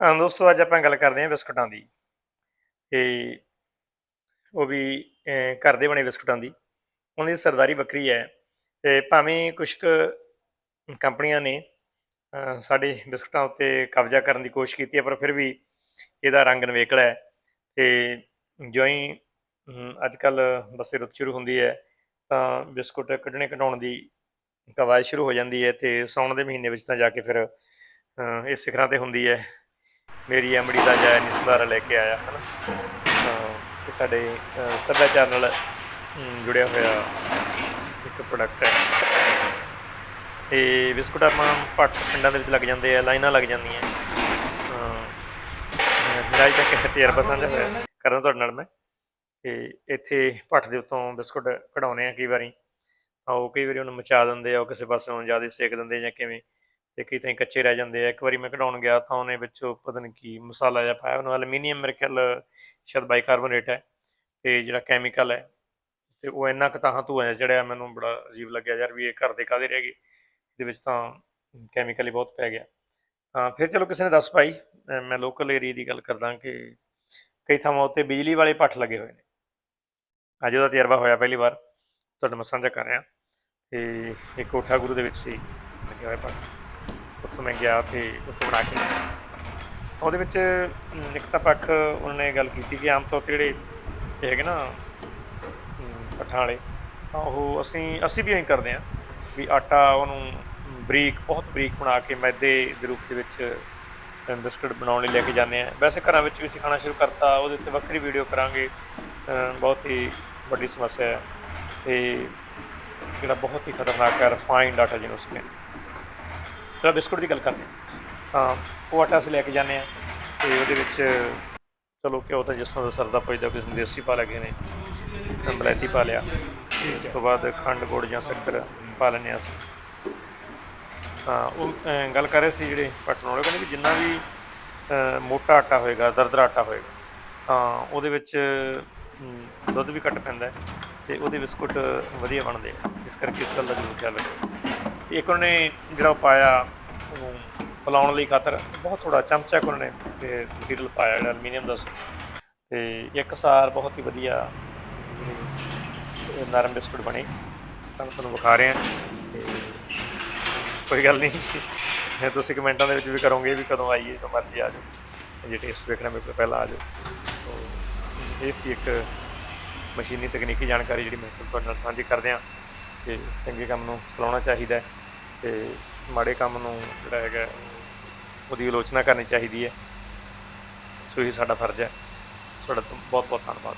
ਦੋਸਤੋ, ਅੱਜ ਆਪਾਂ ਗੱਲ ਕਰਦੇ ਹਾਂ ਬਿਸਕੁਟਾਂ ਦੀ। ਤੇ ਉਹ ਵੀ ਘਰ ਦੇ ਬਣੇ ਬਿਸਕੁਟਾਂ ਦੀ। ਉਹਨਾਂ ਦੀ ਸਰਦਾਰੀ ਵੱਖਰੀ ਹੈ। ਤੇ ਭਾਵੇਂ ਕੁਝ ਕੁ ਕੰਪਨੀਆਂ ਨੇ ਸਾਡੇ ਬਿਸਕੁਟਾਂ ਉੱਤੇ ਕਬਜ਼ਾ ਕਰਨ ਦੀ ਕੋਸ਼ਿਸ਼ ਕੀਤੀ ਹੈ, ਪਰ ਫਿਰ ਵੀ ਇਹਦਾ ਰੰਗ ਨਵੇਕਲਾ ਹੈ। ਤੇ ਜਿਉਂ ਅੱਜ ਕੱਲ ਬਸੇ ਰੁੱਤ ਸ਼ੁਰੂ ਹੁੰਦੀ ਹੈ, ਤਾਂ ਬਿਸਕੁਟ ਕੱਢਣੇ ਕਢਾਉਣ ਦੀ ਕਵਾਇਦ ਸ਼ੁਰੂ ਹੋ ਜਾਂਦੀ ਹੈ ਤੇ ਸਾਉਣ ਦੇ ਮਹੀਨੇ ਵਿੱਚ ਤਾਂ ਜਾ ਕੇ ਫਿਰ ਇਹ ਸਿਖਰਾਂ ਤੇ ਹੁੰਦੀ ਹੈ। ਮੇਰੀ ਐਮਡੀ ਦਾ ਜਾਇ ਨਹੀਂ ਸੰਧਾਰਾ ਲੈ ਕੇ ਆਇਆ ਹਨਾ? ਤਾਂ ਇਹ ਸਾਡੇ ਸੱਭਿਆਚਾਰ ਨਾਲ ਜੁੜਿਆ ਹੋਇਆ ਇੱਕ ਪ੍ਰੋਡਕਟ ਹੈ। ਇਹ ਬਿਸਕੁਟ ਆਪਾਂ ਪੱਟ ਪਿੰਡਾਂ ਦੇ ਵਿੱਚ ਲੱਗ ਜਾਂਦੇ ਆ ਲਾਈਨਾਂ ਲੱਗ ਜਾਂਦੀਆਂ। ਤਾਂ ਅਹ, ਮੇਰਾ ਅੱਜ ਤੱਕ ਤਜਰਬਾ ਸਾਂਝਾ ਹੋਇਆ। ਕਰਦਾ ਤੁਹਾਡੇ ਨਾਲ ਮੈਂ ਤੇ ਇੱਥੇ ਪੱਟ ਦੇ ਉੱਤੋਂ ਬਿਸਕੁਟ ਕਢਾਉਨੇ ਆ ਕਈ ਵਾਰੀ। ਉਹ ਕਈ ਵਾਰੀ ਉਹਨੂੰ ਮਚਾ ਦਿੰਦੇ ਆ ਉਹ ਕਿਸੇ ਪਾਸੋਂ ਜ਼ਿਆਦਾ ਸੇਕ ਦਿੰਦੇ ਜਾਂ ਕਿਵੇਂ। ਤੇ ਕਈ ਤਾਂ ਕੱਚੇ ਰਹਿ ਜਾਂਦੇ ਆ। ਇੱਕ ਵਾਰੀ ਮੈਂ ਕਢਾਉਣ ਗਿਆ ਤਾਂ ਉਹਨੇ ਵਿੱਚੋਂ ਪਤਾ ਨਹੀਂ ਕੀ ਮਸਾਲਾ ਜਿਹਾ ਪਾਇਆ। ਉਹਨੂੰ ਐਲੂਮੀਨੀਅਮ ਮੇਰੇ ਖਿਆਲ ਸ਼ਾਇਦ ਬਾਈਕਾਰਬੋਨੇਟ ਹੈ ਤੇ ਜਿਹੜਾ ਕੈਮੀਕਲ ਹੈ ਤੇ ਉਹ ਇੰਨਾ ਕੁ ਤਾਂ ਧੂਆਂ ਜਿਹਾ ਚੜਿਆ। ਮੈਨੂੰ ਬੜਾ ਅਜੀਬ ਲੱਗਿਆ ਯਾਰ ਵੀ ਇਹ ਘਰ ਦੇ ਕਾਦੇ ਰਹਿ ਗਏ? ਇਹਦੇ ਵਿੱਚ ਤਾਂ ਕੈਮੀਕਲ ਹੀ ਬਹੁਤ ਪੈ ਗਿਆ। ਹਾਂ, ਫਿਰ ਚਲੋ ਕਿਸੇ ਨੇ ਦੱਸ ਪਾਈ ਮੈਂ ਲੋਕਲ ਏਰੀਆ ਦੀ ਗੱਲ ਕਰਦਾ ਕਿ ਕਈ ਥਾਵਾਂ ਉੱਤੇ ਬਿਜਲੀ ਵਾਲੇ ਪੱਠ ਲੱਗੇ ਹੋਏ ਨੇ। ਅੱਜ ਉਹਦਾ ਤਜਰਬਾ ਹੋਇਆ ਪਹਿਲੀ ਵਾਰ। ਤੁਹਾਡੇ ਨਾਲ ਸਾਂਝਾ ਕਰ ਰਿਹਾ। ਤੇ ਇਹ ਕੋਠਾ ਗੁਰੂ ਦੇ ਵਿੱਚ ਸੀ ਲੱਗਿਆ ਹੋਇਆ ਪੱਠ ਉੱਥੋਂ ਮੈਂ ਗਿਆ ਤੇ ਉੱਥੋਂ ਬਣਾ ਕੇ। ਉਹਦੇ ਵਿੱਚ ਅਮ, ਇੱਕ ਤਾਂ ਪੱਖ ਉਹਨਾਂ ਨੇ ਗੱਲ ਕੀਤੀ ਕਿ ਆਮ ਤੌਰ ਤੇ ਜਿਹੜੇ ਇਹ ਹੈਗੇ ਨਾ ਪੱਠਾਂ ਵਾਲੇ ਤਾਂ ਉਹ ਅਸੀਂ ਅਸੀਂ ਵੀ ਐਂ ਕਰਦੇ ਹਾਂ ਵੀ ਆਟਾ ਉਹਨੂੰ ਬਰੀਕ ਬਹੁਤ ਬਰੀਕ ਬਣਾ ਕੇ ਮੈਦੇ ਦੇ ਰੂਪ ਦੇ ਵਿੱਚ ਅ, ਬਿਸਕੁਟ ਬਣਾਉਣ ਲਈ ਲੈ ਕੇ ਜਾਂਦੇ ਆ ਵੈਸੇ ਘਰਾਂ ਵਿੱਚ ਵੀ ਸਿਖਾਉਣਾ ਸ਼ੁਰੂ ਕਰਤਾ ਉਹਦੇ ਉੱਤੇ ਵੱਖਰੀ ਵੀਡੀਓ ਕਰਾਂਗੇ। ਬਹੁਤ ਹੀ ਵੱਡੀ ਸਮੱਸਿਆ ਹੈ। ਤੇ ਜਿਹੜਾ ਬਹੁਤ ਹੀ ਖਤਰਨਾਕ ਹੈ ਰਿਫਾਈਨਡ ਆਟਾ ਜਿਹਨੂੰ ਅਸੀਂ ਕਹਿੰਦੇ ਚਲੋ ਬਿਸਕੁਟ ਦੀ ਗੱਲ ਕਰਦੇ ਹਾਂ। ਤਾਂ ਉਹ ਆਟਾ ਅਸੀਂ ਲੈ ਕੇ ਜਾਂਦੇ ਆ ਤੇ ਉਹਦੇ ਵਿੱਚ ਚਲੋ ਘਿਓ ਤਾਂ ਜਿਸ ਤਰ੍ਹਾਂ ਦਾ ਸਰਦਾ ਪੁੱਜਦਾ ਕਿਸੇ ਦੇਸੀ ਪਾ ਲਗੇ ਨੇ ਬਲੈਤੀ ਪਾ ਲਿਆ। ਤੇ ਉਸ ਤੋਂ ਬਾਅਦ ਖੰਡ ਗੁੜ ਜਾਂ ਸ਼ੱਕਰ ਪਾ ਲੈਂਦੇ ਹਾਂ ਅਸੀਂ। ਤਾਂ ਉਹ ਗੱਲ ਕਰ ਰਹੇ ਸੀ ਜਿਹੜੇ ਪਟਣ ਵਾਲੇ ਕਹਿੰਦੇ ਵੀ ਜਿੰਨਾ ਵੀ ਮੋਟਾ ਆਟਾ ਹੋਏਗਾ ਦਰਦਰਾ ਆਟਾ ਹੋਏਗਾ ਤਾਂ ਉਹਦੇ ਵਿੱਚ ਦੁੱਧ ਵੀ ਘੱਟ ਪੈਂਦਾ ਹੈ ਤੇ ਉਹਦੇ ਬਿਸਕੁਟ ਵਧੀਆ ਬਣਦੇ ਆ। ਇਸ ਕਰਕੇ ਇਸ ਗੱਲ ਦਾ ਜ਼ਰੂਰ ਖਿਆਲ ਰੱਖੋ ਤੇ ਇੱਕ ਉਹਨਾਂ ਨੇ ਜਿਹੜਾ ਉਹ ਪਾਇਆ ਉਹਨੂੰ ਫਲਾਉਣ ਲਈ ਖਾਤਰ, ਬਹੁਤ ਥੋੜਾ ਚਮਚਾ ਉਹਨਾਂ ਨੇ ਉਹਨੇ ਮਟੀਰੀਅਲ ਪਾਇਆ ਜਿਹੜਾ ਐਲੂਮੀਨੀਅਮ ਦਾ ਸੀ। ਤੇ ਇੱਕ ਸਾਰ ਬਹੁਤ ਹੀ ਵਧੀਆ ਨਰਮ ਬਿਸਕੁਟ ਬਣੇ। ਤਾਂ ਤੁਹਾਨੂੰ ਵਿਖਾ ਰਿਹਾ। ਤੇ ਕੋਈ ਗੱਲ ਨਹੀਂ ਇਹ ਤੁਸੀਂ ਕਮੈਂਟਾਂ ਦੇ ਵਿੱਚ ਵੀ ਕਰੋਗੇ ਵੀ ਕਦੋਂ ਆਈਏ ਤਾਂ ਮਰਜ਼ੀ ਆ ਜਾਓ। ਜੇ ਟੇਸਟ ਵੇਖਣਾ ਮੇਰੇ ਕੋਲ ਪਹਿਲਾਂ ਆ ਜਾਓ। ਇਹ ਸੀ ਇੱਕ ਮਸ਼ੀਨੀ ਤਕਨੀਕੀ ਜਾਣਕਾਰੀ ਜਿਹੜੀ ਮੈਂ ਤੁਹਾਡੇ ਨਾਲ ਸਾਂਝੀ ਕਰਦੇ ਹਾਂ ਕਿ ਚੰਗੇ ਕੰਮ ਨੂੰ ਸਲਾਉਣਾ ਚਾਹੀਦਾ ਹੈ ਤੇ ਮਾੜੇ ਕੰਮ ਨੂੰ ਜਿਹੜਾ ਹੈਗਾ ਉਹਦੀ ਆਲੋਚਨਾ ਕਰਨੀ ਚਾਹੀਦੀ ਹੈ। ਸੋ ਇਹ ਸਾਡਾ ਫਰਜ਼ ਹੈ। ਤੁਹਾਡਾ ਬਹੁਤ ਬਹੁਤ ਧੰਨਵਾਦ।